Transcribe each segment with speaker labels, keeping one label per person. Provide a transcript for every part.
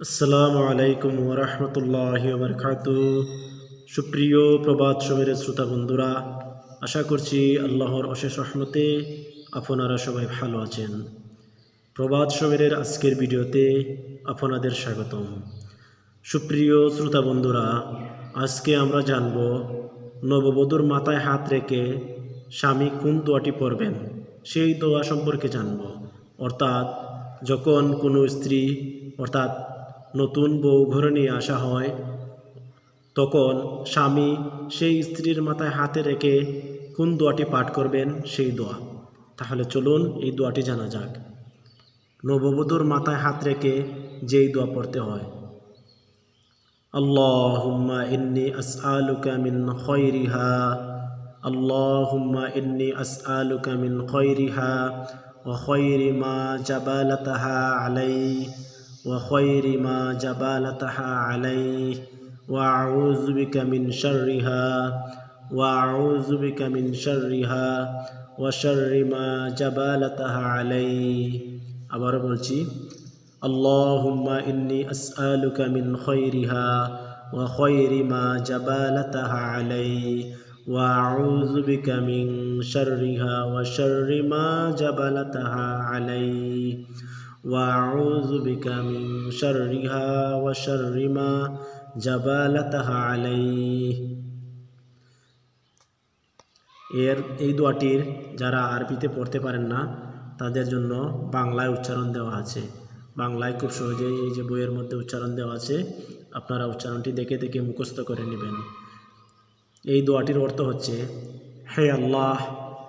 Speaker 1: আসসালামু আলাইকুম ওরহমতুল্লাহ বরকাত সুপ্রিয় প্রবাদ সমীরের শ্রোতা বন্ধুরা, আশা করছি আল্লাহর অশেষ রহমতে আপনারা সবাই ভালো আছেন। প্রবাদ সমীরের আজকের ভিডিওতে আপনাদের স্বাগতম। সুপ্রিয় শ্রোতা বন্ধুরা, আজকে আমরা জানব নববধূর মাথায় হাত রেখে স্বামী কোন দোয়াটি পড়বেন, সেই দোয়া সম্পর্কে জানব। অর্থাৎ যখন কোনো স্ত্রী, অর্থাৎ নতুন বউ ঘরে নিয়ে আসা হয়। তখন স্বামী সেই স্ত্রীর মাথায় হাতে রেখে কোন দোয়াটি পাঠ করবেন সেই দোয়া। তাহলে চলুন এই দোয়াটি জানা যাক। নববধূর মাথায় হাত রেখে যেই দোয়া পড়তে হয়। আল্লাহুম্মা ইন্নি আসআলুকা মিন খৈরিহা আল্লাহুম্মা ইন্নি আসআলুকা মিন খৈরিহা ওয়া খৈরি মা জাবালাতাহা আলাইহি। وخير ما جبالتها عليه وأعوذ بك من شرها وأعوذ بك من شرها وشر ما جبالتها عليه أبار بولشي اللهم إني أسألك من خيرها وخير ما جبالتها عليه وأعوذ بك من شرها وشر ما جبلتها عليه وأعوذ بك من شرها وشر ما جبالتها عليه এর এই দোয়াটির যারা আরবিতে পড়তে পারেন না তাদের জন্য বাংলায় উচ্চারণ দেওয়া আছে বাংলায় খুব সহজেই এই যে বইয়ের মধ্যে উচ্চারণ দেওয়া আছে আপনারা উচ্চারণটি দেখে দেখে মুখস্থ করে নেবেন এই দোয়াটির অর্থ হচ্ছে হে আল্লাহ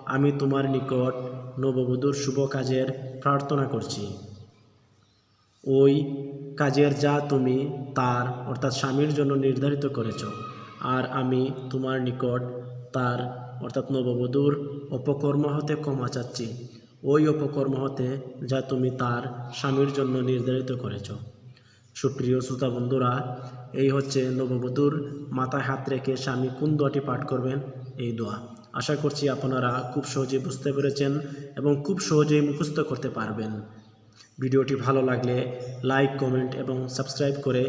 Speaker 1: আমি তোমার নিকট নববধূর শুভ কাজের প্রার্থনা করছি ওই কাজের যা তুমি তার অর্থাৎ স্বামীর জন্য নির্ধারিত করেছ। আর আমি তোমার নিকট তার অর্থাৎ নববধূর অপকর্ম হতে ক্ষমা চাচ্ছি। ওই অপকর্ম হতে যা তুমি তার স্বামীর জন্য নির্ধারিত করেছ। সুপ্রিয় শ্রোতা বন্ধুরা, এই হচ্ছে নববধূর মাথায় হাত রেখে স্বামী কোন দোয়াটি পাঠ করবেন? এই দোয়া। আশা করছি আপনারা খুব সহজেই বুঝতে পেরেছেন এবং খুব সহজেই মুখস্থ করতে পারবেন। ভিডিওটি ভালো লাগলে লাইক, কমেন্ট এবং সাবস্ক্রাইব করে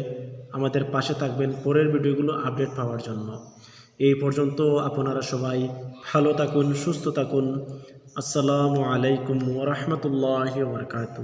Speaker 1: আমাদের পাশে থাকবেন পরের ভিডিওগুলো আপডেট পাওয়ার জন্য। এই পর্যন্ত আপনারা সবাই ভালো থাকুন, সুস্থ থাকুন। আসসালামু আলাইকুম ওরহমতুল্লাহ বরকাতু